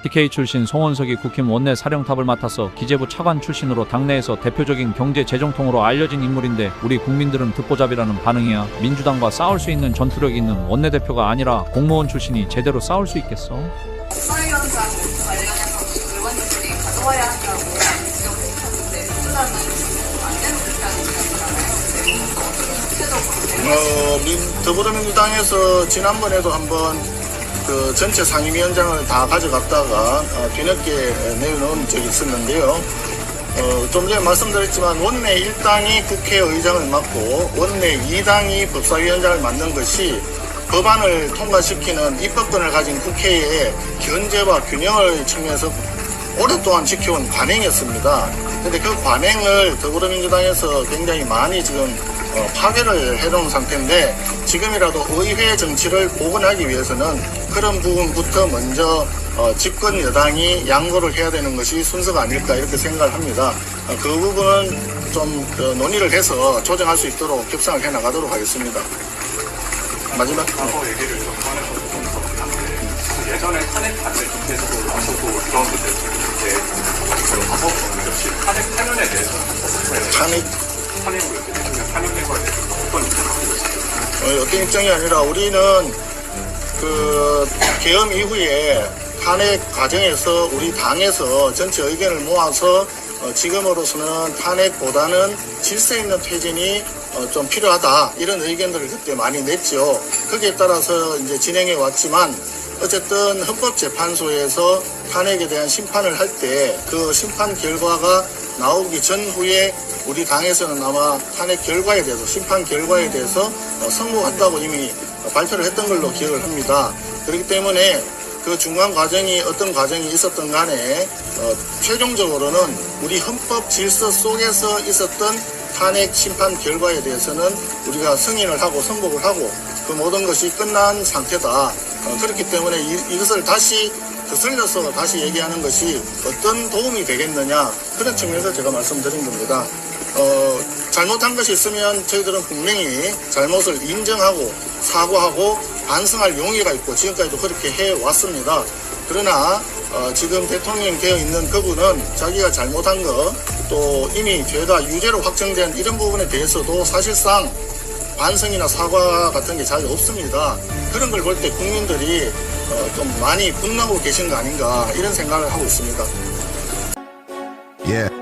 TK 출신 송원석이 국힘 원내 사령탑을 맡아서 기재부 차관 출신으로 당내에서 대표적인 경제 재정통으로 알려진 인물인데 우리 국민들은 듣보잡이라는 반응이야. 민주당과 싸울 수 있는 전투력 있는 원내대표가 아니라 공무원 출신이 제대로 싸울 수 있겠어? 어, 민, 더불어민주당에서 지난번에도 한번 그 전체 상임위원장을 다 가져갔다가 어, 뒤늦게 내놓은 적이 있었는데요. 어, 좀 전에 말씀드렸지만 원내 1당이 국회의장을 맡고 원내 2당이 법사위원장을 맡는 것이 법안을 통과시키는 입법권을 가진 국회의 견제와 균형을 측면에서 오랫동안 지켜온 관행이었습니다. 근데 그 관행을 더불어민주당에서 굉장히 많이 지금 어, 파괴를 해놓은 상태인데 지금이라도 의회 정치를 복원하기 위해서는 그런 부분부터 먼저 어, 집권 여당이 양보를 해야 되는 것이 순서가 아닐까 이렇게 생각을 합니다. 어, 그 부분은 좀 그, 논의를 해서 조정할 수 있도록 협상을 해 나가도록 하겠습니다. 마지막. 한데 예전에 탄핵 반대 국회에 3일, 어, 어떤 입장이 아니라 우리는 그 개헌 이후에 탄핵 과정에서 우리 당에서 전체 의견을 모아서 어, 지금으로서는 탄핵보다는 질서 있는 퇴진이 어, 좀 필요하다 이런 의견들을 그때 많이 냈죠. 거기에 따라서 이제 진행해 왔지만 어쨌든 헌법재판소에서 탄핵에 대한 심판을 할 때 그 심판 결과가 나오기 전후에 우리 당에서는 아마 탄핵 결과에 대해서 심판 결과에 대해서 어, 선고한다고 이미 발표를 했던 걸로 기억을 합니다. 그렇기 때문에 그 중간 과정이 어떤 과정이 있었던 간에 어, 최종적으로는 우리 헌법 질서 속에서 있었던 탄핵 심판 결과에 대해서는 우리가 승인을 하고 선고를 하고 그 모든 것이 끝난 상태다. 어, 그렇기 때문에 이, 이것을 다시 거슬려서 다시 얘기하는 것이 어떤 도움이 되겠느냐 그런 측면에서 제가 말씀드린 겁니다. 어, 잘못한 것이 있으면 저희들은 분명히 잘못을 인정하고 사과하고 반성할 용의가 있고 지금까지도 그렇게 해왔습니다. 그러나 어, 지금 대통령 되어 있는 그분은 자기가 잘못한 거 또 이미 죄가 유죄로 확정된 이런 부분에 대해서도 사실상 반성이나 사과 같은 게 잘 없습니다. 그런 걸 볼 때 국민들이 어, 좀 많이 분노하고 계신 거 아닌가 이런 생각을 하고 있습니다. Yeah.